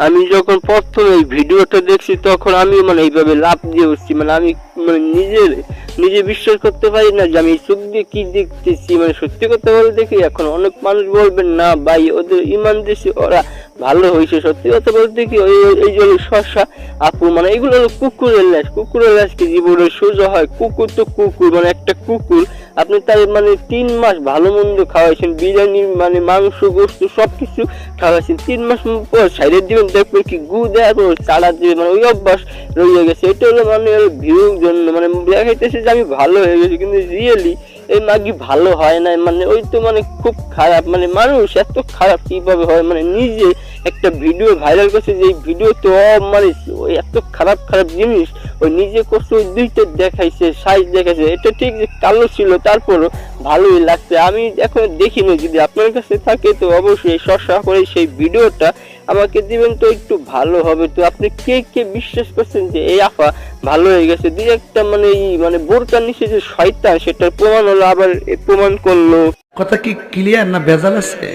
আমি যখন প্রথম এই ভিডিওটা দেখছি, তখন আমি মানে এইভাবে লাভ দিয়ে উঠছি। মানে আমি মানে নিজের নিজে বিশ্বাস করতে পারি না যে আমি চোখ দিয়ে কি দেখতেছি। মানে সত্যি কথা বলে দেখি, এখন অনেক মানুষ বলবেন, না ভাই, ওদের ইমান দেশে ওরা ভালো হয়েছে। সত্যি কথা বলতে দেখি, ওই এই যে শসা আপু মানে এগুলো হলো কুকুরের ল্যাস কুকুরের ল্যাস কি জীবনে সোজা হয় কুকুর তো কুকুর মানে একটা কুকুর আপনি তার মানে তিন মাস ভালো মন্দ খাওয়াইছেন, বিরিয়ানি মানে মাংস, গোস্ত সব কিছু খাওয়াইছেন, তিন মাস পর সাইডের দিবেন, দেখবেন কি গু দেওয়ার পর চাড়া দিবে মানে ওই অভ্যাস রয়ে গেছে। এটা হলো মানে ভিউর জন্য মানে দেখাইতেছে যে আমি ভালো হয়ে গেছি, কিন্তু রিয়েলি এই মাগি ভালো হয় না মানে ওই তো মানে খুব খারাপ মানে মানুষ এত খারাপ কীভাবে হয় মানে নিজে একটা ভিডিও ভাইরাল করছে যে এই ভিডিও তো মানে ওই এত খারাপ খারাপ জিনিস ওই নিজে করছে ওই দুইটা দেখাইছে সাইজ দেখাইছে। এটা ঠিক যে কালো ছিল, তারপরও ভালোই লাগছে। আমি এখন দেখিনি যদি আপনার কাছে থাকে তো অবশ্যই শসা করে সেই ভিডিওটা আমাকে দিবেন তো একটু ভালো হবে। তো আপনি কে কে বিশ্বাস করছেন যে এই আফা ভালো হয়ে গেছে? দুই একটা মানে মানে বোরকার নিচে যে শয়তান, সেটার প্রমাণ হলো, আবার প্রমাণ করল। কথা কি ক্লিয়ার না ভেজাল আছে?